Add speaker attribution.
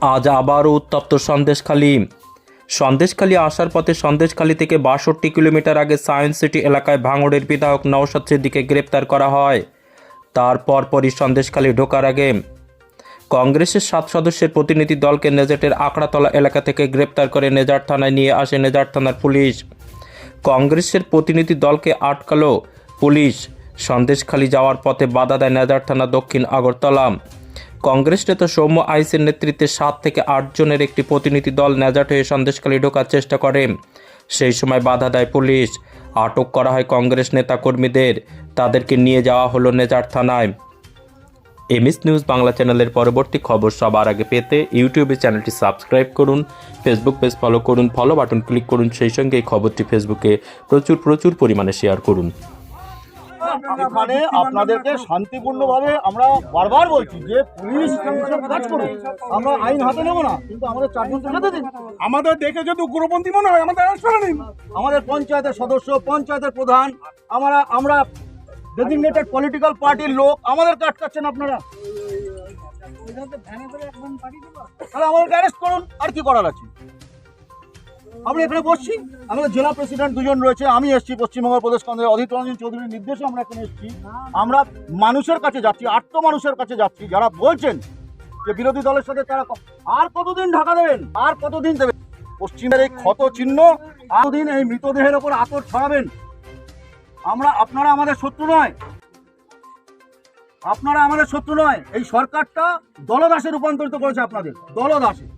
Speaker 1: আজ আবারও উত্তপ্ত সন্দেশখালী। সন্দেশখালী আসার পথে সন্দেশখালী থেকে বাষট্টি কিলোমিটার আগে সায়েন্স সিটি এলাকায় ভাঙড়ের বিধায়ক নওশাদ সিদ্দিকে গ্রেপ্তার করা হয়। তারপর পরই সন্দেশখালী ঢোকার আগে কংগ্রেসের সাত সদস্যের প্রতিনিধি দলকে নেজেটের আখড়াতলা এলাকা থেকে গ্রেপ্তার করে নেজার থানায় নিয়ে আসে নেজার থানার পুলিশ। কংগ্রেসের প্রতিনিধি দলকে আটকালো পুলিশ। সন্দেশখালী যাওয়ার পথে বাধা দেয় নেজার থানা দক্ষিণ আগরতলা। কংগ্রেস নেতা সৌম্য আইসের নেতৃত্বে সাত থেকে আট জনের একটি প্রতিনিধি দল নেজাট হয়ে সন্দেশখালী ঢোকার চেষ্টা করে। সেই সময় বাধা দেয় পুলিশ। আটক করা হয় কংগ্রেস নেতাকর্মীদের। তাদেরকে নিয়ে যাওয়া হলো নেজার থানায়। এমএস নিউজ বাংলা চ্যানেলের পরবর্তী খবর সবার আগে পেতে ইউটিউবে চ্যানেলটি সাবস্ক্রাইব করুন, ফেসবুক পেজ ফলো করুন ফলো বাটন ক্লিক করুন, সেই সঙ্গে এই খবরটি ফেসবুকে প্রচুর প্রচুর পরিমাণে শেয়ার করুন।
Speaker 2: এখানে আপনাদেরকে শান্তিপূর্ণভাবে আমরা বারবার বলছি যে পুলিশ কাজ করুন আমরা আইন হাতে নেব না কিন্তু আমাদের চারজনকে যেতে দিন
Speaker 3: আমাদের দেখে যদি উগ্রপন্থী মনে হয় আমাদের নিন
Speaker 2: আমাদের পঞ্চায়েতের সদস্য পঞ্চায়েতের প্রধান আমরা আমরা ডেজিগনেটেড পলিটিক্যাল পার্টির লোক আমাদের আটকাচ্ছেন আপনারা তাহলে আমাদেরকে অ্যারেস্ট করুন আর কি করার আছে আমরা এখানে বসছি। আমাদের জেলা প্রেসিডেন্ট দুজন রয়েছে, আমি এসেছি পশ্চিমবঙ্গ প্রদেশ কংগ্রেস অধীর রঞ্জন চৌধুরীর নির্দেশে আমরা এখানে এসেছি। আমরা মানুষের কাছে যাচ্ছি আত্ম মানুষের কাছে যাচ্ছি। যারা বলছেন যে বিরোধী দলের সাথে তারা আর কতদিন ঢাকা দেবেন? আর কতদিন দেবেন? পশ্চিমের এই ক্ষত চিহ্ন আতদিন এই মৃতদেহের ওপর আতর ছড়াবেন। আমরা, আপনারা আমাদের শত্রু নয়। আপনারা আমাদের শত্রু নয়। এই সরকারটা দলদাসে রূপান্তরিত করেছে আপনাদের। দলদাসে।